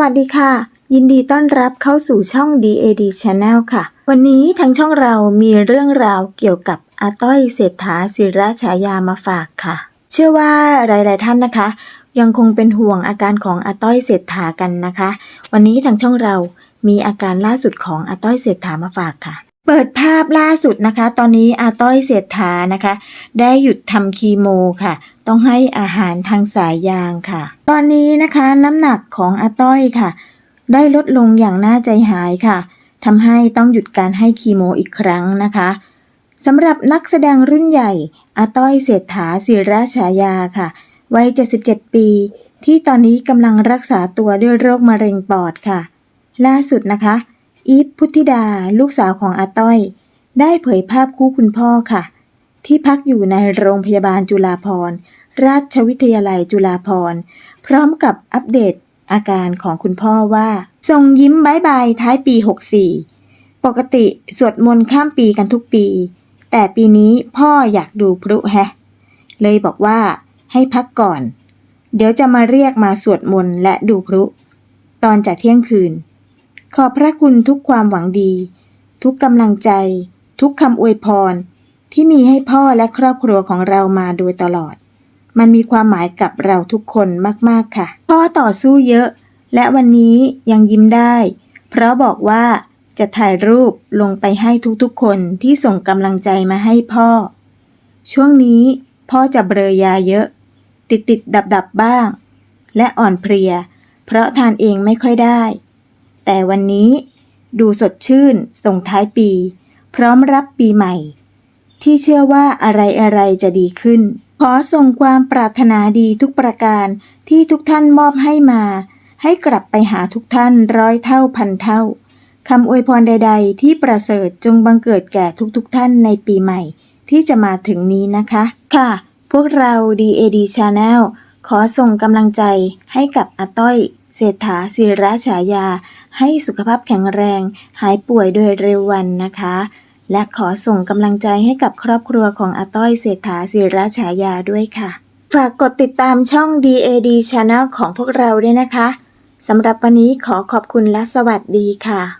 วัสดีค่ะ ยินดีต้อนรับเข้าสู่ช่อง DAD Channel ค่ะ วันนี้ทางช่องเรามีเรื่องราวเกี่ยวกับอาต้อยเศรษฐาศิระฉายามาฝากค่ะ เชื่อว่าหลาย ๆ ท่านนะคะ ยังคงเป็นห่วงอาการของอาต้อยเศรษฐากันนะคะ วันนี้ทางช่องเรามีอาการล่าสุดของอาต้อยเศรษฐามาฝากค่ะ เปิดภาพล่าสุดนะคะ ตอนนี้อาต้อยเศรษฐานะคะ ได้หยุดทำคีโมค่ะ ต้องให้อาหารทางสายยางค่ะ ตอนนี้นะคะน้ำหนักของอาต้อยค่ะ ได้ลดลงอย่างน่าใจหายค่ะทำให้ต้องหยุดการให้คีโมอีกครั้งนะคะสำหรับนักแสดงรุ่นใหญ่อาต้อยเศรษฐาศิระฉายาค่ะ วัย 77 ปี ที่ตอนนี้กำลังรักษาตัวด้วยโรคมะเร็งปอดค่ะ ล่าสุดนะคะ อีฟพุทธิดา ลูกสาวของอาต้อย ได้เผยภาพคู่คุณพ่อค่ะ ที่พักอยู่ในโรงพยาบาลจุฬาภรณ์ ราชวิทยาลัยจุฬาภรณ์ พร้อมกับอัปเดตอาการของคุณพ่อว่า ทรงยิ้มบายบายท้ายปี 64 ปกติสวดมนต์ข้ามปีกันทุกปี แต่ปีนี้พ่ออยากดูพลุแฮะ เลยบอกว่าให้พักก่อน เดี๋ยวจะมาเรียกมาสวดมนต์และดูพลุ ตอนจะเที่ยงคืน ขอบพระคุณทุกความหวังดี ทุกกำลังใจ ทุกคำอวยพร ที่มีให้พ่อและครอบครัวของเรามาโดยตลอด มันมีความหมายกับเราทุกคนมากๆค่ะ พ่อต่อสู้เยอะ และวันนี้ยังยิ้มได้ เพราะบอกว่าจะถ่ายรูปลงไปให้ทุกๆคนที่ส่งกำลังใจมาให้พ่อ ช่วงนี้พ่อจะเบลอยาเยอะ ติดติดดับดับบ้าง และอ่อนเพลีย เพราะทานเองไม่ค่อยได้ แต่วันนี้ดูสดชื่นส่งท้ายปี พร้อมรับปีใหม่ ที่เชื่อว่าอะไรอะไรๆจะดีขึ้น ขอส่งความปรารถนาดีทุกประการที่ทุกท่านมอบให้มา ให้กลับไปหาทุกท่านร้อยเท่าพันเท่าคำอวยพรใด ๆ ที่ประเสริฐจงบังเกิดแก่ทุกๆท่านในปีใหม่ ที่จะมาถึงนี้นะคะ ค่ะ พวกเรา DAD Channel ขอส่งกำลังใจให้กับอาต้อย เศรษฐาศิระฉายา ให้สุขภาพแข็งแรง หายป่วยโดยเร็ววันนะคะ และขอส่งกำลังใจให้กับครอบครัวของอาต้อยเศรษฐาศิระฉายาด้วยค่ะ ฝากกดติดตามช่อง DAD Channel ของพวกเราด้วยนะคะสำหรับวันนี้ขอขอบคุณและสวัสดีค่ะ